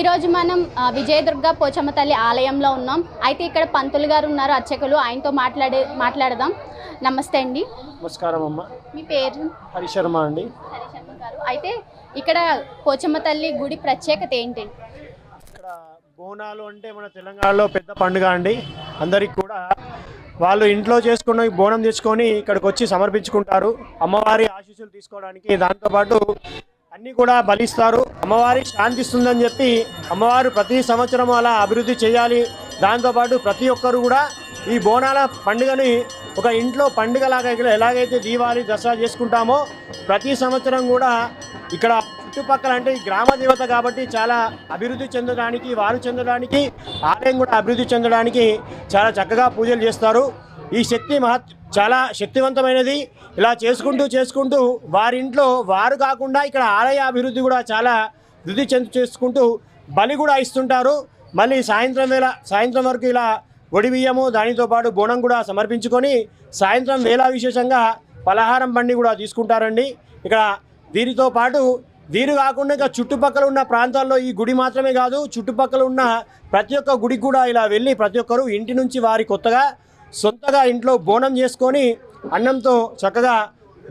ఈరోజు మనం విజయదుర్గ పోచమ్మ తల్లి ఆలయంలో ఉన్నాం. అయితే ఇక్కడ పంతులు గారు ఉన్నారు అర్చకులు. ఆయనతో మాట్లాడే మాట్లాడదాం. నమస్తే అండి. నమస్కారం అమ్మ. మీ పేరు? హరిశర్మ అండి. హరిశర్మ గారు. అయితే ఇక్కడ పోచమ్మ తల్లి గుడి ప్రత్యేకత ఏంటి? ఇక్కడ బోనాలు అంటే మన తెలంగాణలో పెద్ద పండుగ అండి. అందరికి కూడా వాళ్ళు ఇంట్లో చేసుకున్న బోనం తెచ్చుకొని ఇక్కడికి వచ్చి సమర్పించుకుంటారు. అమ్మవారి ఆశీస్సులు తీసుకోవడానికి దాంతోపాటు అన్నీ కూడా బలిస్తారు. అమ్మవారి శాంతిస్తుందని చెప్పి అమ్మవారు ప్రతి సంవత్సరం అలా అభివృద్ధి చేయాలి. దాంతోపాటు ప్రతి ఒక్కరు కూడా ఈ బోనాల పండుగని ఒక ఇంట్లో పండుగలాగా ఇక్కడ ఎలాగైతే దీవాలి దసరా చేసుకుంటామో ప్రతి సంవత్సరం కూడా ఇక్కడ చుట్టుపక్కల అంటే ఈ గ్రామ దేవత కాబట్టి చాలా అభివృద్ధి చెందడానికి వారు చెందడానికి ఆలయం కూడా అభివృద్ధి చెందడానికి చాలా చక్కగా పూజలు చేస్తారు. ఈ శక్తి మహత్ చాలా శక్తివంతమైనది. ఇలా చేసుకుంటూ చేసుకుంటూ వారింట్లో వారు కాకుండా ఇక్కడ ఆలయ అభివృద్ధి కూడా చాలా వృద్ధి చెందు చేసుకుంటూ బలి కూడా ఇస్తుంటారు. మళ్ళీ సాయంత్రం వేళ సాయంత్రం వరకు ఇలా ఒడి బియ్యము దానితో పాటు బోనం కూడా సమర్పించుకొని సాయంత్రం వేళ విశేషంగా పలహారం బండి కూడా తీసుకుంటారండి. ఇక్కడ వీరితో పాటు వీరు కాకుండా ఇంకా చుట్టుపక్కల ఉన్న ప్రాంతాల్లో ఈ గుడి మాత్రమే కాదు చుట్టుపక్కల ఉన్న ప్రతి ఒక్క గుడికి కూడా ఇలా వెళ్ళి ప్రతి ఒక్కరు ఇంటి నుంచి వారి కొత్తగా సొంతగా ఇంట్లో బోనం చేసుకొని అన్నంతో చక్కగా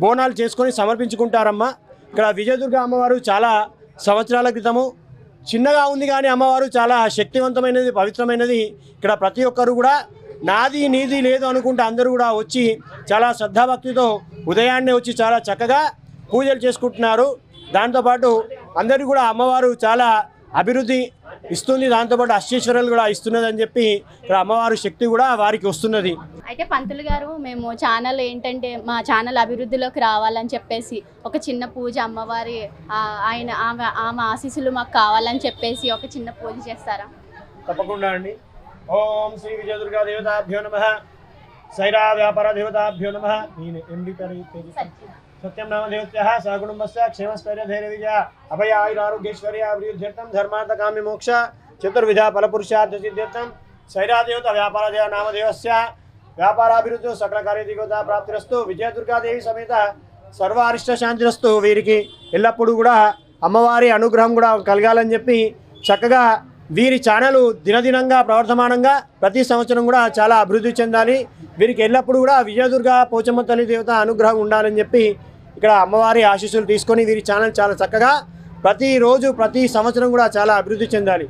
బోనాలు చేసుకొని సమర్పించుకుంటారమ్మా. ఇక్కడ విజయదుర్గ అమ్మవారు చాలా సంవత్సరాల క్రితము చిన్నగా ఉంది కానీ అమ్మవారు చాలా శక్తివంతమైనది పవిత్రమైనది. ఇక్కడ ప్రతి ఒక్కరు కూడా నాది నీది లేదు అనుకుంటే అందరూ కూడా వచ్చి చాలా శ్రద్ధాభక్తితో ఉదయాన్నే వచ్చి చాలా చక్కగా పూజలు చేసుకుంటున్నారు. దాంతోపాటు అందరూ కూడా అమ్మవారు చాలా అభివృద్ధి ఇస్తుంది. దాంతోపాటు అష్టేశ్వరాలు కూడా ఇస్తున్నది అని చెప్పి ఇక్కడ అమ్మవారు శక్తి కూడా వారికి వస్తున్నది. అయితే పంతులు గారు మేము ఛానల్ ఏంటంటే మా ఛానల్ అభివృద్ధిలోకి రావాలని చెప్పేసి ఒక చిన్న పూజ అమ్మవారి ఆ, ఆయన ఆమె ఆమె ఆశీస్సులు మాకు కావాలని చెప్పేసి ఒక చిన్న పూజ చేస్తారా? తప్పకుండా అండి. ఓం శ్రీ విజయదుర్గా దేవతాభ్యో నమ. సైరా వ్యాపార దేవతాభ్యో నమ. నేను ఎండి పేరు పేరు సత్యం నామదేవత్య దేవత్య సహకుటుంబస్య క్షేమస్థైర్య ధైర్య విజయ అభయ ఆయురారోగ్యేశ్వర్య అభివృద్ధ్యర్థం ధర్మార్థ కామ్య మోక్ష చతుర్విధ ఫలపురుషార్థ సిద్ధ్యర్థం శైరాదేవత వ్యాపార దేవ నామదేవస్య వ్యాపారాభివృద్ధి సకల కార్యదిగోత ప్రాప్తిరస్తు విజయదుర్గాదేవి సమేత సర్వ అరిష్ట శాంతిరస్తు వీరికి ఎల్లప్పుడూ కూడా అమ్మవారి అనుగ్రహం కూడా కలగాలని చెప్పి చక్కగా వీరి ఛానల్ దినదినంగా ప్రవర్తమానంగా ప్రతి సంవత్సరం కూడా చాలా అభివృద్ధి చెందాలి. వీరికి ఎల్లప్పుడూ కూడా విజయదుర్గ పోచమ్మ తల్లి దేవత అనుగ్రహం ఉండాలని చెప్పి ఇక్కడ అమ్మవారి ఆశీస్సులు తీసుకొని వీరి ఛానల్ చాలా చక్కగా ప్రతిరోజు ప్రతి సంవత్సరం కూడా చాలా అభివృద్ధి చెందాలి.